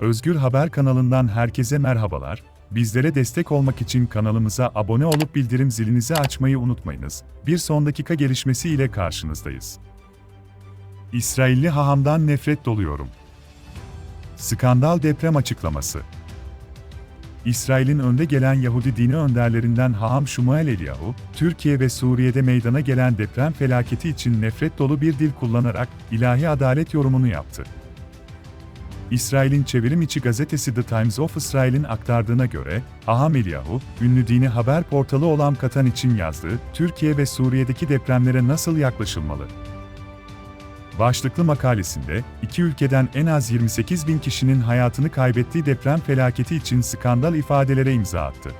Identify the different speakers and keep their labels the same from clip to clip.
Speaker 1: Özgür Haber kanalından herkese merhabalar. Bizlere destek olmak için kanalımıza abone olup bildirim zilinizi açmayı unutmayınız. Bir son dakika gelişmesi ile karşınızdayız. İsrailli hahamdan nefret doluyorum. Skandal deprem açıklaması. İsrail'in önde gelen Yahudi dini önderlerinden Haham Şumuel Eliyahu, Türkiye ve Suriye'de meydana gelen deprem felaketi için nefret dolu bir dil kullanarak ilahi adalet yorumunu yaptı. İsrail'in çevrim içi gazetesi The Times of Israel'in aktardığına göre, Aham Eliyahu, ünlü dini haber portalı olan Katan için yazdığı, Türkiye ve Suriye'deki depremlere nasıl yaklaşılmalı? Başlıklı makalesinde, iki ülkeden en az 28 bin kişinin hayatını kaybettiği deprem felaketi için skandal ifadelere imza attı.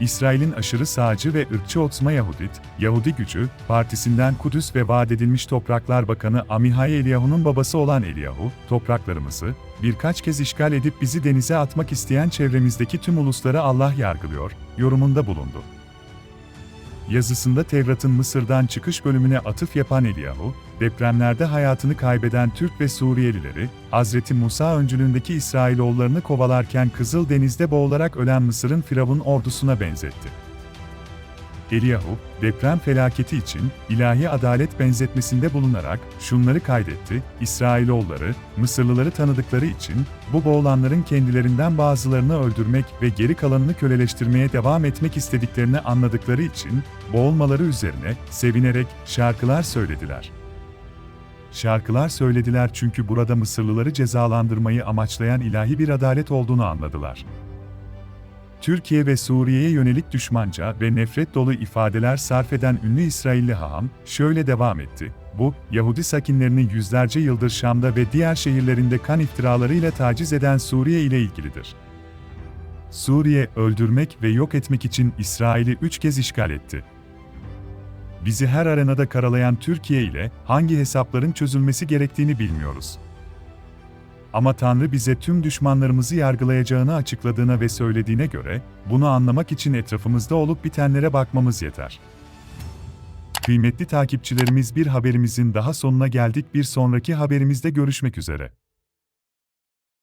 Speaker 1: İsrail'in aşırı sağcı ve ırkçı Otzma Yahudit, Yahudi Gücü, partisinden Kudüs ve Vaat Edilmiş Topraklar Bakanı Amihai Eliyahu'nun babası olan Eliyahu, topraklarımızı, birkaç kez işgal edip bizi denize atmak isteyen çevremizdeki tüm ulusları Allah yargılıyor, yorumunda bulundu. Yazısında Tevrat'ın Mısır'dan çıkış bölümüne atıf yapan Eliyahu, depremlerde hayatını kaybeden Türk ve Suriyelileri, Hazreti Musa öncülüğündeki İsrailoğullarını kovalarken Kızıl Deniz'de boğularak ölen Mısır'ın Firavun ordusuna benzetti. Eliyahu, deprem felaketi için ilahi adalet benzetmesinde bulunarak şunları kaydetti, İsrailoğulları, Mısırlıları tanıdıkları için bu boğulanların kendilerinden bazılarını öldürmek ve geri kalanını köleleştirmeye devam etmek istediklerini anladıkları için boğulmaları üzerine sevinerek şarkılar söylediler. Şarkılar söylediler çünkü burada Mısırlıları cezalandırmayı amaçlayan ilahi bir adalet olduğunu anladılar. Türkiye ve Suriye'ye yönelik düşmanca ve nefret dolu ifadeler sarf eden ünlü İsrailli haham, şöyle devam etti. Bu, Yahudi sakinlerini yüzlerce yıldır Şam'da ve diğer şehirlerinde kan iftiralarıyla taciz eden Suriye ile ilgilidir. Suriye, öldürmek ve yok etmek için İsrail'i üç kez işgal etti. Bizi her arenada karalayan Türkiye ile hangi hesapların çözülmesi gerektiğini bilmiyoruz. Ama Tanrı bize tüm düşmanlarımızı yargılayacağını açıkladığına ve söylediğine göre, bunu anlamak için etrafımızda olup bitenlere bakmamız yeter. Kıymetli takipçilerimiz bir haberimizin daha sonuna geldik. Bir sonraki haberimizde görüşmek üzere.